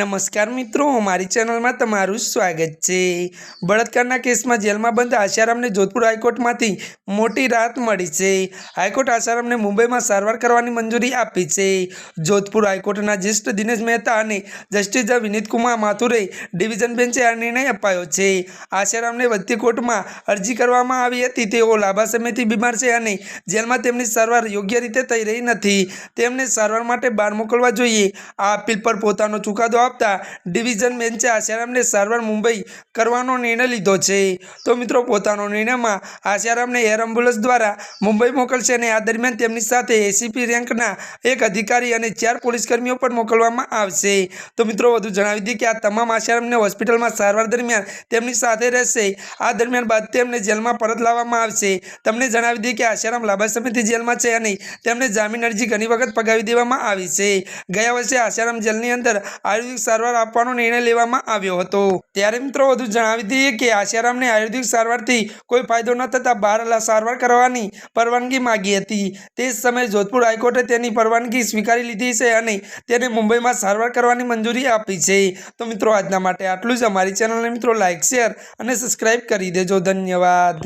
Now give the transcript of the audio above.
નમસ્કાર મિત્રો, મારી ચેનલમાં તમારું સ્વાગત છે. બળાત્કારના કેસમાં જેલમાં બંધ આશારામને જોધપુર હાઈકોર્ટમાંથી મોટી રાહત મળી છે. હાઈકોર્ટ આશારામને મુંબઈમાં સારવાર કરવાની મંજૂરી આપી છે. જોધપુર હાઈકોર્ટના જ્યેષ્ઠ દિનેશ મહેતા અને જસ્ટિસ વિનીતકુમાર માથુરે ડિવિઝન બેન્ચે આ નિર્ણય અપાયો છે. આશારામને વધતી કોર્ટમાં અરજી કરવામાં આવી હતી. તેઓ લાંબા સમયથી બીમાર છે અને જેલમાં તેમની સારવાર યોગ્ય રીતે થઈ રહી નથી. તેમને સારવાર માટે બહાર મોકલવા જોઈએ. આ અપીલ પર પોતાનો ચુકાદો આપતા ડિવિઝન બેન્ચે આસારામને સારવાર મુંબઈ કરવાનો નિર્ણય લીધો છે. તો મિત્રો, પોતાનો નિર્ણયમાં આશારામને એર એમ્બ્યુલન્સ દ્વારા મુંબઈ મોકલશે અને આ દરમિયાન તેમની સાથે એસીપી રેન્કના એક અધિકારી અને ચાર પોલીસકર્મીઓ પણ મોકલવામાં આવશે. તો મિત્રો, વધુ જણાવી દઈએ કે આ તમામ આશારામને હોસ્પિટલમાં સારવાર દરમિયાન તેમની સાથે રહેશે. આ દરમિયાન બાદ તેમને જેલમાં પરત લાવવામાં આવશે. તમને જણાવી દઈએ કે આશારામ લાંબા સમયથી જેલમાં છે અને તેમને જામીન અરજી ઘણી વખત પગાવી દેવામાં આવી છે. ગયા વર્ષે આશારામ જેલની અંદર આયુર્વેદિક સારવાર આપવાનો નિર્ણય લેવામાં આવ્યો હતો. ત્યારે મિત્રો વધુ જણાવી દઈએ કે આશારામને આયુર્વેદિક સારવારથી કોઈ ફાયદો ન થતાં બહાર સારવાર કરવાની પરવાનગી માગી હતી. તે જ સમયે જોધપુર હાઈકોર્ટે તેની પરવાનગી સ્વીકારી લીધી છે અને તેને મુંબઈમાં સારવાર કરવાની મંજૂરી આપી છે. તો મિત્રો, આજના માટે આટલું જ. અમારી ચેનલને મિત્રો લાઇક શેર અને સબસ્ક્રાઈબ કરી દેજો. ધન્યવાદ.